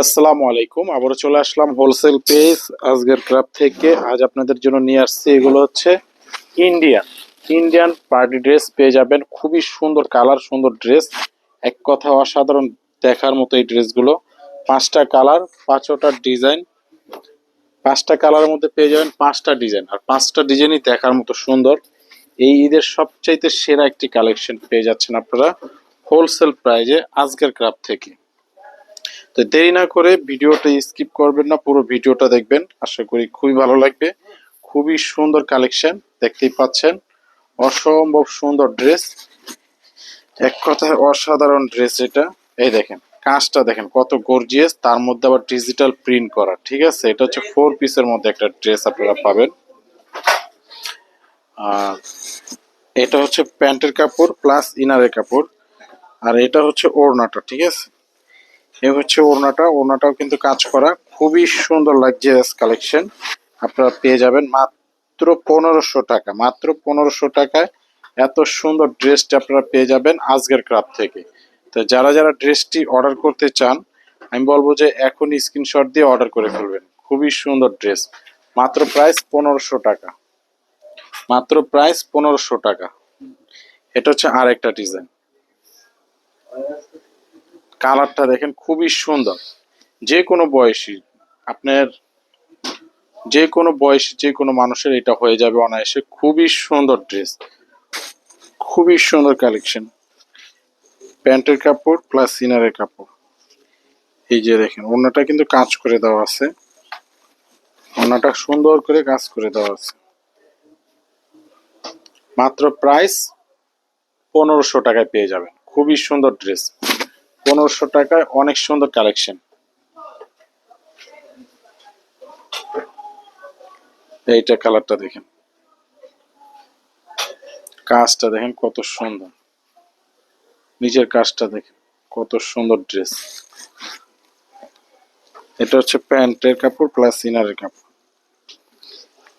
আসসালামু আলাইকুম, আবারও চলে আসলাম হোলসেল পেজ আজকের ক্লাব থেকে। আজ আপনাদের জন্য নিয়ে আসছি, এগুলো হচ্ছে ইন্ডিয়ান ইন্ডিয়ান পার্টি ড্রেস পেয়ে যাবেন, খুবই সুন্দর কালার সুন্দর ড্রেস এক কথা অসাধারণ দেখার মতো এই ড্রেসগুলো পাঁচটা কালার পাঁচটা ডিজাইন পাঁচটা কালারের মধ্যে পেয়ে যাবেন পাঁচটা ডিজাইন আর পাঁচটা ডিজাইনই দেখার মতো সুন্দর। এই ঈদের সবচাইতে সেরা একটি কালেকশন পেয়ে যাচ্ছেন আপনারা হোলসেল প্রাইজে আজকের ক্রাফ থেকে। তো দেরি না করে ভিডিওটা স্কিপ করবেন না, পুরো ভিডিওটা দেখবেন। আশা করি খুবই ভালো লাগবে। খুবই সুন্দর কালেকশন, দেখতেই পাচ্ছেন। অসম্ভব সুন্দর ড্রেস। এক কথায় অসাধারণ ড্রেস এটা। এই দেখেন কাঁচটা দেখেন, কত গর্জিয়াস তার মধ্যে আবার ডিজিটাল প্রিন্ট করা, ঠিক আছে? এটা হচ্ছে ফোর পিসের মধ্যে একটা ড্রেস আপনারা পাবেন। আর এটা হচ্ছে প্যান্টের কাপড় প্লাস ইনারের কাপড়। আর এটা হচ্ছে ওড়নাটা, ঠিক আছে? এ হচ্ছে ওড়নাটা। ওড়নাটাও কিন্তু কাজ করা। খুবই সুন্দর লাগজিয়াস কালেকশন আপনারা পেয়ে যাবেন মাত্র পনেরোশো টাকা। মাত্র পনেরোশো টাকায় এত সুন্দর ড্রেসটি আপনারা পেয়ে যাবেন আজকের ক্রাফ থেকে। তো যারা যারা ড্রেসটি অর্ডার করতে চান, আমি বলব যে এখনই স্ক্রিনশট দিয়ে অর্ডার করে ফেলবেন। খুবই সুন্দর ড্রেস মাত্র প্রাইস পনেরোশো টাকা। মাত্র প্রাইস পনেরোশো টাকা। এটা হচ্ছে আর একটা ডিজাইন কালারটা দেখেন খুবই সুন্দর। যে কোনো বয়সী, আপনার যে কোনো বয়সী, যে কোনো মানুষের এটা হয়ে যাবে অনায়াসে। খুবই সুন্দর ড্রেস। খুবই সুন্দর কালেকশন। প্যান্টের কাপড় প্লাস সিনারের কাপড়। এই যে দেখেন ওনাটা কিন্তু কাজ করে দেওয়া আছে। ওনাটা সুন্দর করে কাজ করে দেওয়া আছে। মাত্র প্রাইস পনেরোশো টাকায় পেয়ে যাবেন। খুবই সুন্দর ড্রেস। পনেরোশো টাকায় অনেক সুন্দর কালেকশন। এইটা কালারটা দেখেন। কাজটা দেখেন কত সুন্দর। নিচের কাজটা দেখেন, কত সুন্দর ড্রেস। এটা হচ্ছে প্যান্টের কাপড় প্লাস ইনারের কাপড়।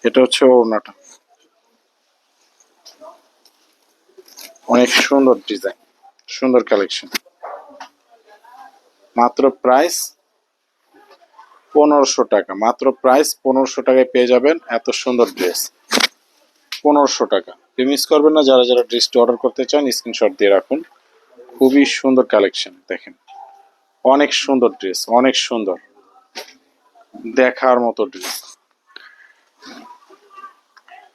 এটা হচ্ছে ওড়নাটা। অনেক সুন্দর ডিজাইন, সুন্দর কালেকশন। মাত্র প্রাইস পনেরোশো টাকা। মাত্র প্রাইস পনেরোশো টাকায় পেয়ে যাবেন এত সুন্দর ড্রেস পনেরোশো টাকা। মিস করবেন না, যারা যারা ড্রেসটি অর্ডার করতে চান স্ক্রিনশট দিয়ে রাখুন। খুবই সুন্দর কালেকশন দেখেন। অনেক সুন্দর ড্রেস অনেক সুন্দর। দেখার মতো ড্রেস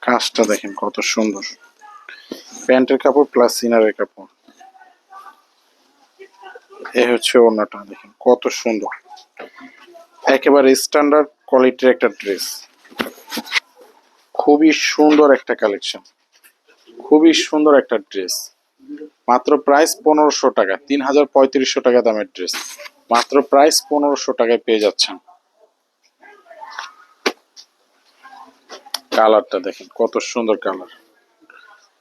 কাজটা দেখেন কত সুন্দর। প্যান্টের কাপড় প্লাস সিনারের কাপড়। এ হচ্ছে ওড়নাটা, দেখেন কত সুন্দর। একেবারে স্ট্যান্ডার্ড কোয়ালিটির একটা ড্রেস খুবই সুন্দর একটা কালেকশন খুবই সুন্দর একটা ড্রেস মাত্র প্রাইস পনেরোশো টাকা, তিন হাজার পঁয়ত্রিশশো টাকা দামের ড্রেস মাত্র প্রাইস পনেরোশো টাকায় পেয়ে যাচ্ছেন। কালারটা দেখেন কত সুন্দর কালার।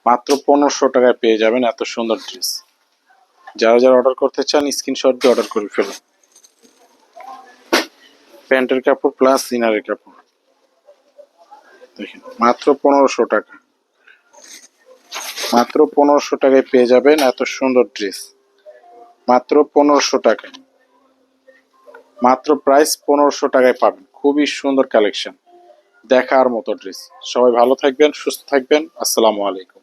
মাত্র পনেরোশো টাকায় পেয়ে যাবেন এত সুন্দর ড্রেস যারা যারা অর্ডার করতে চান স্ক্রিনশট দিয়ে অর্ডার করে ফেলুন। প্যান্টের কাপড় প্লাস ইনারের কাপড়। দেখেন, মাত্র পনেরোশো টাকা। মাত্র পনেরোশো টাকায় পেয়ে যাবেন এত সুন্দর ড্রেস মাত্র পনেরোশো টাকায় মাত্র প্রাইস পনেরোশো টাকায় পাবেন। খুবই সুন্দর কালেকশন দেখার মতো ড্রেস সবাই ভালো থাকবেন, সুস্থ থাকবেন। আসসালামু আলাইকুম।